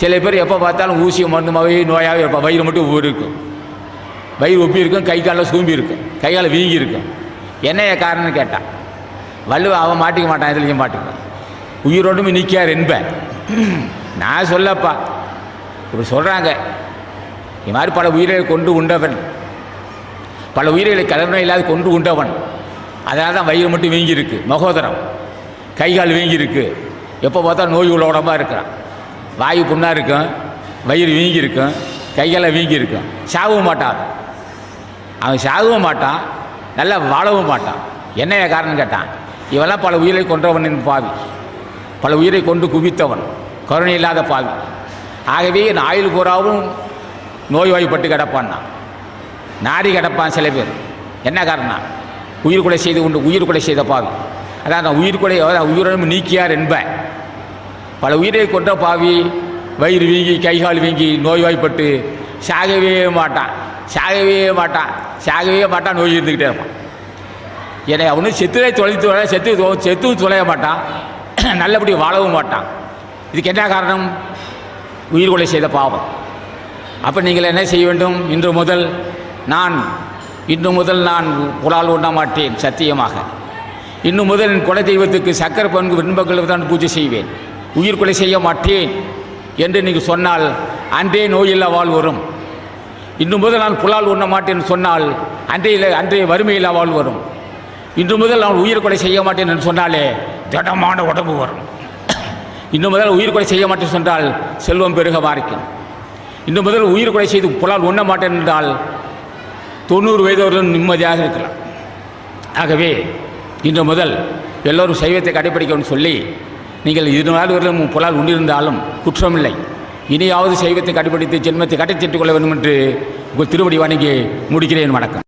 சில பேர் எப்போ பார்த்தாலும் ஊசி மருந்துமாகவே நோயாகவே இருப்பா. வயிறு மட்டும் ஊர் இருக்கும். வயிறு ஒப்பி இருக்கும் கை காலில் சூம்பி இருக்கும் கை காலில் வீங்கி இருக்கும். என்னைய காரணம்னு கேட்டான் வள்ளுவ அவன் மாட்டிக்க மாட்டான் இதுலையும் மாட்டிக்குவான் உயிரோடுமே நிற்கார் என்பேன். நான் சொல்லப்பா இப்படி சொல்கிறாங்க இது மாதிரி பல உயிர்களை கொண்டு உண்டவன். பல உயிர்களை கலவரம் இல்லாத கொண்டு உண்டவன். அதனால தான் வயிறு மட்டும் வீங்கி இருக்கு மகோதரம் கை கால் வீங்கி இருக்கு எப்போ பார்த்தா நோய் உள்ள உடம்பாக இருக்கிறான். வாயு புண்ணாக இருக்கும் வயிறு வீங்கி இருக்கும் கைகளை வீங்கி இருக்கும். சாகவும் மாட்டான். அவன் சாகவும் மாட்டான் நல்லா வாழவும் மாட்டான். என்னைய காரணம் கேட்டான். இவெல்லாம் பல உயிரை கொன்றவன் என் பாவி. பல உயிரை கொண்டு குவித்தவன். கருணை இல்லாத பாவி. ஆகவே என் ஆயுள் பூராவும் நோய்வாய்ப்பட்டு கிடப்பான்னா நாடி கிடப்பான் சில பேர். என்ன காரணம் உயிர் கொலை செய்து கொண்டு உயிர் கொலை செய்த பாவி. அதான் நான் உயிர் கொலை அதாவது நீக்கியார் என்பேன். பல உயிரை கொண்ட பாவி வயிறு வீங்கி கைகால் வீங்கி நோய்வாய்ப்பட்டு சாகவே மாட்டான். சாகவே மாட்டான். சாகவே மாட்டான் நோய் இருந்துக்கிட்டே இருப்பான். என்னை அவனு செத்துலே தொலைத்து தொலை செத்து செத்து தொலைய மாட்டான். நல்லபடி வாழவும் மாட்டான். இதுக்கு என்ன காரணம்? உயிர் கொலை செய்த பாவம். அப்போ நீங்கள் என்ன செய்ய வேண்டும்? இன்று முதல் நான் இன்று முதல் நான் புலால் உண்ண மாட்டேன் சத்தியமாக. இன்று முதல் என் குல தெய்வத்துக்கு சக்கர பங்கு விண்பங்கள் தான் பூஜை செய்வேன். உயிர் கொலை செய்ய மாட்டேன் என்று நீங்கள் சொன்னால் அன்றே நோயில்லா வாழ் வரும். இன்று முதல் நான் புலால் உண்ண மாட்டேன் சொன்னால் அன்றையில் அன்றைய வறுமையில்லா வாழ் வரும். இன்று முதல் நான் உயிர் கொலை செய்ய மாட்டேன் என்று சொன்னாலே திடமான உடம்பு வரும். இன்று முதல் உயிர் கொலை செய்ய மாட்டேன் சொன்னால் செல்வம் பெருக மாறிக்கும் இன்று முதல் உயிர் கொலை செய்து புலால் உண்ண மாட்டேன் என்றால் தொண்ணூறு வயதவர்களும் நிம்மதியாக இருக்கலாம். ஆகவே இன்று முதல் எல்லோரும் சைவத்தை கடைப்பிடிக்கணும்னு சொல்லி நீங்கள் இரு நாடுகளிலும் புலால் உண்டிருந்தாலும் குற்றமில்லை. இனியாவது சைவத்தை கடைப்பிடித்து ஜென்மத்தை கடைத்திட்டுக் கொள்ள வேண்டும் என்று உங்கள் திருவடி வணங்கி முடிக்கிறேன் வணக்கம்.